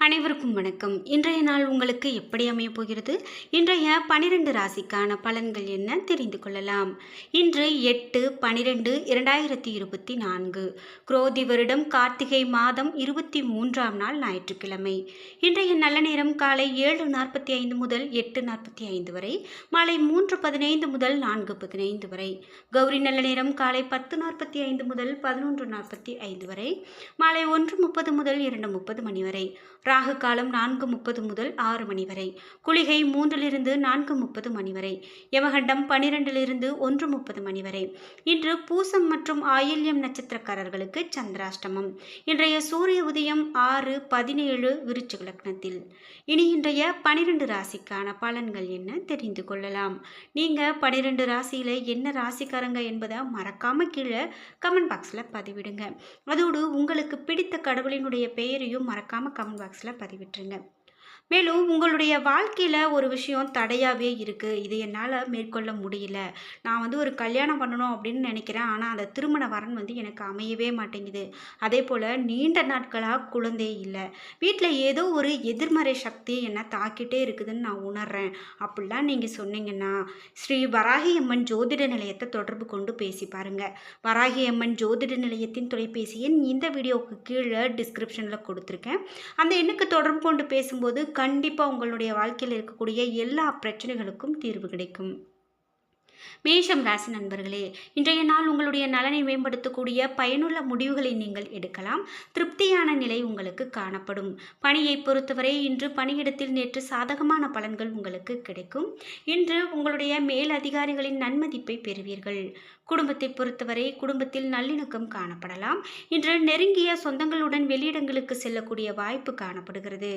அனைவருக்கும் வணக்கம். இன்றைய நாள் உங்களுக்கு எப்படி அமையப் போகிறது? இன்றைய பனிரெண்டு ராசிக்கான பலன்கள் என்ன தெரிந்து கொள்ளலாம். இன்று எட்டு பனிரெண்டு இரண்டாயிரத்தி இருபத்தி நான்கு. குரோதி வருடம் கார்த்திகை மாதம் இருபத்தி மூன்றாம் நாள் ஞாயிற்றுக்கிழமை. இன்றைய நல்ல நேரம் காலை ஏழு நாற்பத்தி ஐந்து முதல் எட்டு நாற்பத்தி ஐந்து வரை மாலை மூன்று பதினைந்து முதல் நான்கு பதினைந்து வரை கௌரி நல்ல நேரம் காலை பத்து நாற்பத்தி ஐந்து முதல் பதினொன்று நாற்பத்தி ஐந்து வரை மாலை ஒன்று முப்பது முதல் இரண்டு முப்பது மணி வரை ராகு காலம் நான்கு முப்பது முதல் ஆறு மணி வரை. குளிகை மூன்றிலிருந்து நான்கு முப்பது மணி வரை. யமகண்டம் பனிரெண்டிலிருந்து ஒன்று முப்பது மணி வரை. இன்று பூசம் மற்றும் ஆயில்யம் நட்சத்திரக்காரர்களுக்கு சந்திராஷ்டமம். இன்றைய சூரிய உதயம் ஆறு பதினேழு விருச்சிக லக்னத்தில். இனி இன்றைய பனிரெண்டு ராசிக்கான பலன்கள் என்ன தெரிந்து கொள்ளலாம். நீங்கள் பனிரெண்டு ராசியில் என்ன ராசிக்காரங்க என்பதை மறக்காம கீழே கமெண்ட் பாக்ஸில் பதிவிடுங்க. அதோடு உங்களுக்கு பிடித்த கடவுளினுடைய பெயரையும் மறக்காம கமெண்ட் பாக்ஸில் பதிவிட்டுருங்க. மேலும் உங்களுடைய வாழ்க்கையில் ஒரு விஷயம் தடையாகவே இருக்குது இது என்னால் மேற்கொள்ள முடியல. நான் வந்து ஒரு கல்யாணம் பண்ணணும் அப்படின்னு நினைக்கிறேன். ஆனால் அந்த திருமண வரன் வந்து எனக்கு அமையவே மாட்டேங்குது. அதே போல் நீண்ட நாட்களாக குழந்தை இல்லை. வீட்டில் ஏதோ ஒரு எதிர்மறை சக்தி என்னை தாக்கிட்டே இருக்குதுன்னு நான் உணர்றேன். அப்படிலாம் நீங்கள் சொன்னீங்கன்னா ஸ்ரீ வராகி அம்மன் ஜோதிட நிலையத்தை தொடர்பு கொண்டு பேசி பாருங்கள் வராகி அம்மன் ஜோதிட நிலையத்தின் தொலைபேசி எண் இந்த வீடியோவுக்கு கீழே டிஸ்கிரிப்ஷனில் கொடுத்துருக்கேன். அந்த எண்ணுக்கு தொடர்பு கொண்டு பேசும்போது கண்டிப்பாக உங்களுடைய வாழ்க்கையில் இருக்கக்கூடிய எல்லா பிரச்சனைகளுக்கும் தீர்வு கிடைக்கும். மேஷம் ராசி நண்பர்களே இன்றைய நாள் உங்களுடைய நலனை மேம்படுத்தக்கூடிய பயனுள்ள முடிவுகளை நீங்கள் எடுக்கலாம். திருப்தியான நிலை உங்களுக்கு காணப்படும். பணியை பொறுத்தவரை இன்று பணியிடத்தில் நேற்று சாதகமான பலன்கள் உங்களுக்கு கிடைக்கும். இன்று உங்களுடைய மேல் அதிகாரிகளின் நன்மதிப்பை பெறுவீர்கள். குடும்பத்தை பொறுத்தவரை குடும்பத்தில் நல்லிணக்கம் காணப்படலாம். இன்று நெருங்கிய சொந்தங்களுடன் வெளியிடங்களுக்கு செல்லக்கூடிய வாய்ப்பு காணப்படுகிறது.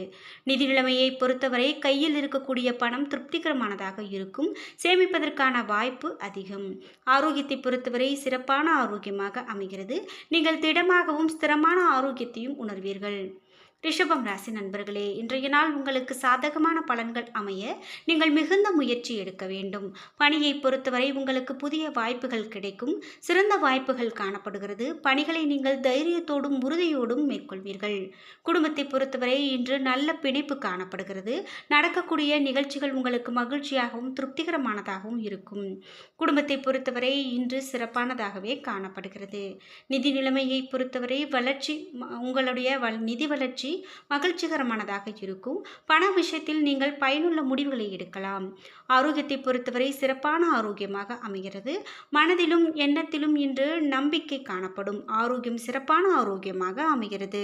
நிதி நிலைமையை பொறுத்தவரை கையில் இருக்கக்கூடிய பணம் திருப்திகரமானதாக இருக்கும். சேமிப்பதற்கான வாய்ப்பு அதிகம். ஆரோக்கியத்தை பொறுத்தவரை சிறப்பான ஆரோக்கியமாக அமைகிறது. நீங்கள் திடமாகவும் ஸ்திரமான ஆரோக்கியத்தையும் உணர்வீர்கள். ரிஷபம் ராசி நண்பர்களே இன்றைய நாள் உங்களுக்கு சாதகமான பலன்கள் அமைய நீங்கள் மிகுந்த முயற்சி எடுக்க வேண்டும். பணியை பொறுத்தவரை உங்களுக்கு புதிய வாய்ப்புகள் கிடைக்கும். சிறந்த வாய்ப்புகள் காணப்படுகிறது. பணிகளை நீங்கள் தைரியத்தோடும் உறுதியோடும் மேற்கொள்வீர்கள். குடும்பத்தை பொறுத்தவரை இன்று நல்ல பிணைப்பு காணப்படுகிறது. நடக்கக்கூடிய நிகழ்ச்சிகள் உங்களுக்கு மகிழ்ச்சியாகவும் திருப்திகரமானதாகவும் இருக்கும். குடும்பத்தை பொறுத்தவரை இன்று சிறப்பானதாகவே காணப்படுகிறது. நிதி நிலைமையை பொறுத்தவரை வளர்ச்சி உங்களுடைய நிதி வளர்ச்சி மகிழ்ச்சிகரமானதாக இருக்கும். பண விஷயத்தில் நீங்கள் பயனுள்ள முடிவுகளை எடுக்கலாம். ஆரோக்கியத்தை பொறுத்தவரை சிறப்பான ஆரோக்கியமாக அமைகிறது. மனதிலும் எண்ணத்திலும் இன்று நம்பிக்கை காணப்படும். ஆரோக்கியம் சிறப்பான ஆரோக்கியமாக அமைகிறது.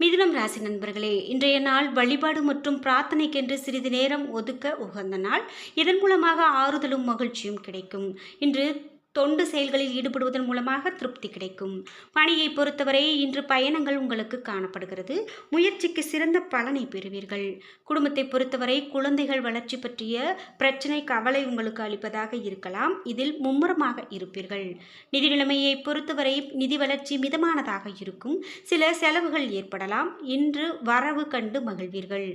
மிதுனம் ராசி நண்பர்களே இன்றைய நாள் வழிபாடு மற்றும் பிரார்த்தனைக்கென்று சிறிது நேரம் ஒதுக்க உகந்த நாள். இதன் மூலமாக ஆறுதலும் மகிழ்ச்சியும் கிடைக்கும். இன்று தொண்டு செயல்களில் ஈடுபடுவதன் மூலமாக திருப்தி கிடைக்கும். பணியை பொறுத்தவரை இன்று பயணங்கள் உங்களுக்கு காணப்படுகிறது. முயற்சிக்கு சிறந்த பலனை பெறுவீர்கள். குடும்பத்தை பொறுத்தவரை குழந்தைகள் வளர்ச்சி பற்றிய பிரச்சனை கவலை உங்களுக்கு அளிப்பதாக இருக்கலாம். இதில் மும்முரமாக இருப்பீர்கள். நிதி நிலைமையை பொறுத்தவரை நிதி வளர்ச்சி மிதமானதாக இருக்கும். சில செலவுகள் ஏற்படலாம். இன்று வரவு கண்டு மகிழ்வீர்கள்.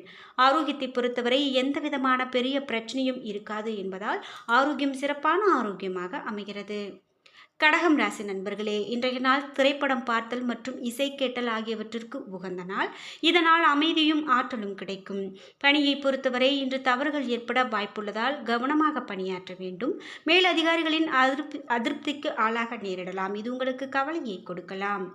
ஆரோக்கியத்தை பொறுத்தவரை எந்த விதமான பெரிய பிரச்சனையும் இருக்காது என்பதால் ஆரோக்கியம் சிறப்பான ஆரோக்கியமாக அமைகிறது. கடகம் ராசி நண்பர்களே இன்றைய நாள் திரைப்படம் பார்த்தல் மற்றும் இசை கேட்டல் ஆகியவற்றிற்கு உகந்த நாள். இதனால் அமைதியும் ஆற்றலும் கிடைக்கும். பணியை பொறுத்தவரை இன்று தவறுகள் ஏற்பட வாய்ப்புள்ளதால் கவனமாக பணியாற்ற வேண்டும். மேல் அதிகாரிகளின் அதிருப்தி அதிருப்திக்கு ஆளாக நேரிடலாம். இது உங்களுக்கு கவலையை கொடுக்கலாம்.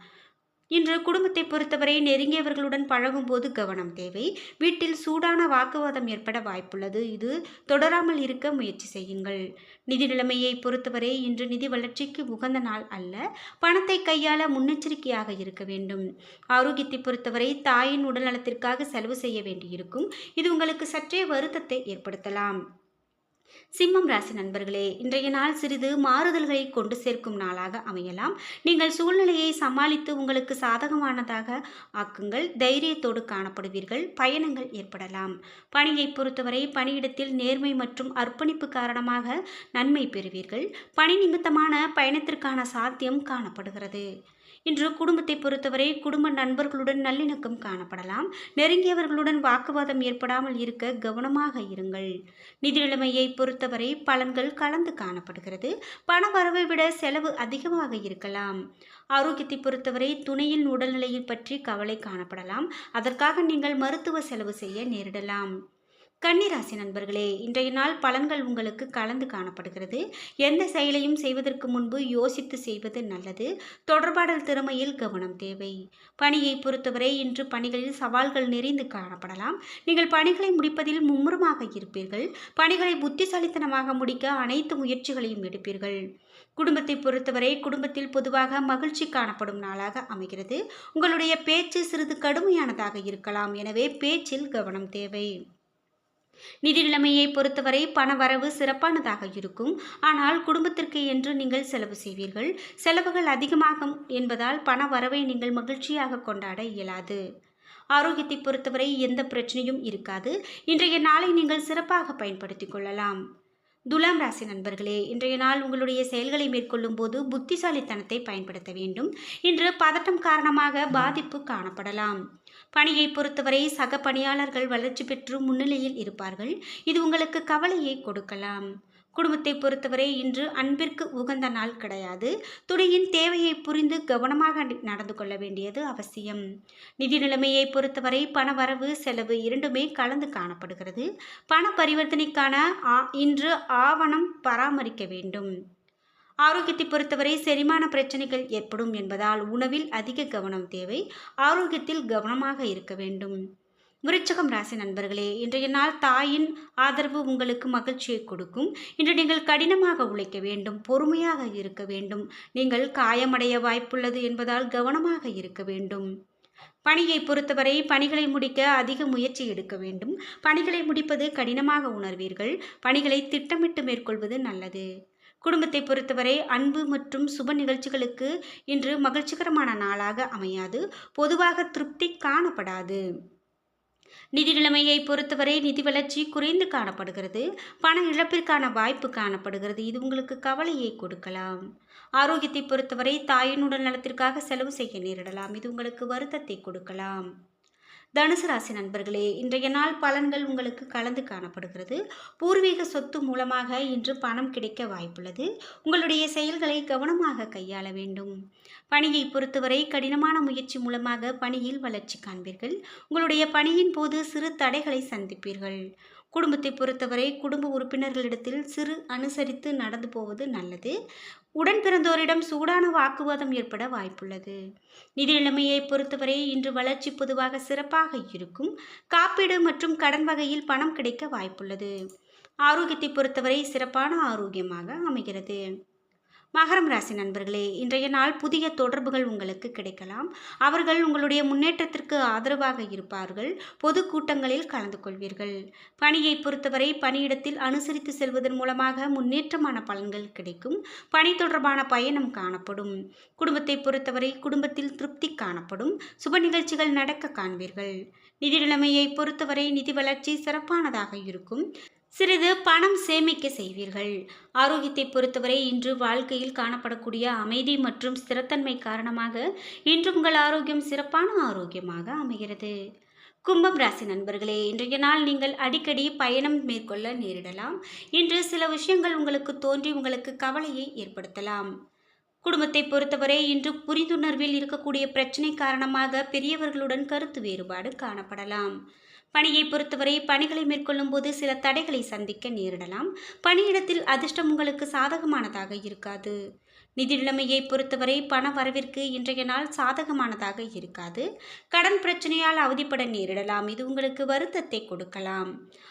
இன்று குடும்பத்தை பொறுத்தவரை நெருங்கியவர்களுடன் பழகும்போது கவனம் தேவை. வீட்டில் சூடான வாக்குவாதம் ஏற்பட வாய்ப்புள்ளது. இது தொடராமல் இருக்க முயற்சி செய்யுங்கள். நிதி நிலைமையை பொறுத்தவரை இன்று நிதி வளர்ச்சிக்கு உகந்த நாள் அல்ல. பணத்தை கையாள முன்னெச்சரிக்கையாக இருக்க வேண்டும். ஆரோக்கியத்தை பொறுத்தவரை தாயின் உடல்நலத்திற்காக செலவு செய்ய வேண்டியிருக்கும். இது உங்களுக்கு சற்றே வருத்தத்தை ஏற்படுத்தலாம். சிம்மம் ராசி நண்பர்களே இன்றைய நாள் சிறிது மாறுதல்களை கொண்டு சேர்க்கும் நாளாக அமையலாம். நீங்கள் சூழ்நிலையை சமாளித்து உங்களுக்கு சாதகமானதாக ஆக்குங்கள். தைரியத்தோடு காணப்படுவீர்கள். பயணங்கள் ஏற்படலாம். பணியை பொறுத்தவரை பணியிடத்தில் நேர்மை மற்றும் அர்ப்பணிப்பு காரணமாக நன்மை பெறுவீர்கள். பணி நிமித்தமான பயணத்திற்கான சாத்தியம் காணப்படுகிறது. இன்று குடும்பத்தை பொறுத்தவரை குடும்ப நண்பர்களுடன் நல்லிணக்கம் காணப்படலாம். நெருங்கியவர்களுடன் வாக்குவாதம் ஏற்படாமல் இருக்க கவனமாக இருங்கள். நிதி நிலைமையை பொறுத்தவரை பலன்கள் கலந்து காணப்படுகிறது. பண வரவை விட செலவு அதிகமாக இருக்கலாம். ஆரோக்கியத்தை பொறுத்தவரை துணையின் உடல்நிலையை பற்றி கவலை காணப்படலாம். அதற்காக நீங்கள் மருத்துவ செலவு செய்ய நேரிடலாம். கன்னிராசி நண்பர்களே இன்றைய நாள் பலன்கள் உங்களுக்கு கலந்து காணப்படுகிறது. எந்த செயலையும் செய்வதற்கு முன்பு யோசித்து செய்வது நல்லது. தொடர்பாடல் திறமையில் கவனம் தேவை. பணியை பொறுத்தவரை இன்று பணிகளில் சவால்கள் நிறைந்து காணப்படலாம். நீங்கள் பணிகளை முடிப்பதில் மும்முரமாக இருப்பீர்கள். பணிகளை புத்திசாலித்தனமாக முடிக்க அனைத்து முயற்சிகளையும் எடுப்பீர்கள். குடும்பத்தை பொறுத்தவரை குடும்பத்தில் பொதுவாக மகிழ்ச்சி காணப்படும் நாளாக அமைகிறது. உங்களுடைய பேச்சு சிறிது கடுமையானதாக இருக்கலாம். எனவே பேச்சில் கவனம் தேவை. நிதி நிலைமையை பொறுத்தவரை பண வரவு சிறப்பானதாக இருக்கும். ஆனால் குடும்பத்திற்கு என்று நீங்கள் செலவு செய்வீர்கள். செலவுகள் அதிகமாகும் என்பதால் பண வரவை நீங்கள் மகிழ்ச்சியாக கொண்டாட இயலாது. ஆரோக்கியத்தை பொறுத்தவரை எந்த பிரச்சனையும் இருக்காது. இன்றைய நாளை நீங்கள் சிறப்பாக பயன்படுத்திக் கொள்ளலாம். துலாம் ராசி நண்பர்களே இன்றைய நாள் உங்களுடைய செயல்களை மேற்கொள்ளும் போது புத்திசாலித்தனத்தை பயன்படுத்த வேண்டும். இன்று பதட்டம் காரணமாக பாதிப்பு காணப்படலாம். பணியை பொறுத்தவரை சக பணியாளர்கள் வளர்ச்சி பெற்று முன்னிலையில் இருப்பார்கள். இது உங்களுக்கு கவலையை கொடுக்கலாம். குடும்பத்தை பொறுத்தவரை இன்று அன்பிற்கு உகந்த நாள் கிடையாது. துணையின் தேவையை புரிந்து கவனமாக நடந்து கொள்ள வேண்டியது அவசியம். நிதி நிலைமையை பொறுத்தவரை பண வரவு செலவு இரண்டுமே கலந்து காணப்படுகிறது. பண பரிவர்த்தனைக்கான இன்று ஆவணம் பராமரிக்க வேண்டும். ஆரோக்கியத்தை பொறுத்தவரை செரிமான பிரச்சனைகள் ஏற்படும் என்பதால் உணவில் அதிக கவனம் தேவை. ஆரோக்கியத்தில் கவனமாக இருக்க வேண்டும். விருச்சகம் ராசி நண்பர்களே இன்றைய நாள் தாயின் ஆதரவு உங்களுக்கு மகிழ்ச்சியை கொடுக்கும். இன்று நீங்கள் கடினமாக உழைக்க வேண்டும் பொறுமையாக இருக்க வேண்டும். நீங்கள் காயமடைய வாய்ப்புள்ளது என்பதால் கவனமாக இருக்க வேண்டும். பணியை பொறுத்தவரை பணிகளை முடிக்க அதிக முயற்சி எடுக்க வேண்டும். பணிகளை முடிப்பது கடினமாக உணர்வீர்கள். பணிகளை திட்டமிட்டு மேற்கொள்வது நல்லது. குடும்பத்தை பொறுத்தவரை அன்பு மற்றும் சுப நிகழ்ச்சிகளுக்கு இன்று மகிழ்ச்சிகரமான நாளாக அமையாது. பொதுவாக திருப்தி காணப்படாது. நிதி நிலைமையை பொறுத்தவரை நிதி வளர்ச்சி குறைந்து காணப்படுகிறது. பண இழப்பிற்கான வாய்ப்பு காணப்படுகிறது. இது உங்களுக்கு கவலையை கொடுக்கலாம். ஆரோக்கியத்தை பொறுத்தவரை தாயின் உடல் நலத்திற்காக செலவு செய்ய நேரிடலாம். இது உங்களுக்கு வருத்தத்தை கொடுக்கலாம். தனுசு ராசி நண்பர்களே இன்றைய நாள் பலன்கள் உங்களுக்கு கலந்து காணப்படுகிறது. பூர்வீக சொத்து மூலமாக இன்று பணம் கிடைக்க வாய்ப்புள்ளது. உங்களுடைய செயல்களை கவனமாக கையாள வேண்டும். பணியை பொறுத்தவரை கடினமான முயற்சி மூலமாக பணியில் வளர்ச்சி காண்பீர்கள். உங்களுடைய பணியின் போது சிறு தடைகளை சந்திப்பீர்கள். குடும்பத்தை பொறுத்தவரை குடும்ப உறுப்பினர்களிடத்தில் சிறு அனுசரித்து நடந்து போவது நல்லது. உடன் பிறந்தோரிடம் சூடான வாக்குவாதம் ஏற்பட வாய்ப்புள்ளது. நிதி நிலைமையை பொறுத்தவரை இன்று வளர்ச்சி பொதுவாக சிறப்பாக இருக்கும். காப்பீடு மற்றும் கடன் வகையில் பணம் கிடைக்க வாய்ப்புள்ளது. ஆரோக்கியத்தை பொறுத்தவரை சிறப்பான ஆரோக்கியமாக அமைகிறது. மகரம் ராசி நண்பர்களே இன்றைய நாள் புதிய தொடர்புகள் உங்களுக்கு கிடைக்கலாம். அவர்கள் உங்களுடைய முன்னேற்றத்திற்கு ஆதரவாக இருப்பார்கள். பொது கூட்டங்களில் கலந்து கொள்வீர்கள். பணியை பொறுத்தவரை பணியிடத்தில் அனுசரித்து செல்வதன் மூலமாக முன்னேற்றமான பலன்கள் கிடைக்கும். பணி தொடர்பான பயணம் காணப்படும். குடும்பத்தை பொறுத்தவரை குடும்பத்தில் திருப்தி காணப்படும். சுப நிகழ்ச்சிகள் நடக்க காண்பீர்கள். நிதி நிலைமையை பொறுத்தவரை நிதி வளர்ச்சி சிறப்பானதாக இருக்கும். சிறிது பணம் சேமிக்க செய்வீர்கள். ஆரோக்கியத்தை பொறுத்தவரை இன்று வாழ்க்கையில் காணப்படக்கூடிய அமைதி மற்றும் ஸ்திரத்தன்மை காரணமாக இன்று உங்கள் ஆரோக்கியம் சிறப்பான ஆரோக்கியமாக அமைகிறது. கும்பம் ராசி நண்பர்களே இன்றைய நாள் நீங்கள் அடிக்கடி பயணம் மேற்கொள்ள நேரிடலாம். இன்று சில விஷயங்கள் உங்களுக்கு தோன்றி உங்களுக்கு கவலையை ஏற்படுத்தலாம். குடும்பத்தை பொறுத்தவரை இன்று புரிந்துணர்வில் இருக்கக்கூடிய பிரச்சனை காரணமாக பெரியவர்களுடன் கருத்து வேறுபாடு காணப்படலாம். பணியை பொறுத்தவரை பணிகளை மேற்கொள்ளும் போது சில தடைகளை சந்திக்க நேரிடலாம். பணியிடத்தில் அதிர்ஷ்டம் உங்களுக்கு சாதகமானதாக இருக்காது. நிதி நிலைமையை பொறுத்தவரை பண வரவிற்கு இன்றைய நாள் சாதகமானதாக இருக்காது. கடன் பிரச்சனையால் அவதிப்பட நேரிடலாம். இது உங்களுக்கு வருத்தத்தை கொடுக்கலாம்.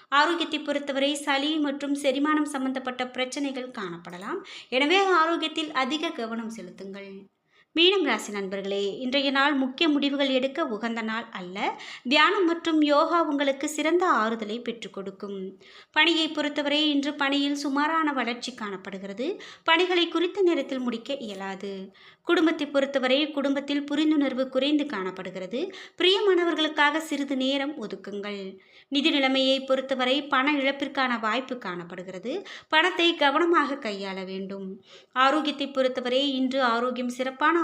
ஆரோக்கியத்தை பொறுத்தவரை சளி மற்றும் செரிமானம் சம்பந்தப்பட்ட பிரச்சனைகள் காணப்படலாம். எனவே ஆரோக்கியத்தில் அதிக கவனம் செலுத்துங்கள். மீனம் ராசி நண்பர்களே இன்றைய நாள் முக்கிய முடிவுகள் எடுக்க உகந்த நாள் அல்ல. தியானம் மற்றும் யோகா உங்களுக்கு சிறந்த ஆறுதலை பெற்றுக் கொடுக்கும். பணியை பொறுத்தவரை இன்று பணியில் சுமாரான வளர்ச்சி காணப்படுகிறது. பணிகளை குறித்த நேரத்தில் முடிக்க இயலாது. குடும்பத்தை பொறுத்தவரை குடும்பத்தில் புரிந்துணர்வு குறைந்து காணப்படுகிறது. பிரியமானவர்களுக்காக சிறிது நேரம் ஒதுக்குங்கள். நிதி நிலைமையை பொறுத்தவரை பண இழப்பிற்கான வாய்ப்பு காணப்படுகிறது. பணத்தை கவனமாக கையாள வேண்டும். ஆரோக்கியத்தை பொறுத்தவரை இன்று ஆரோக்கியம் சிறப்பான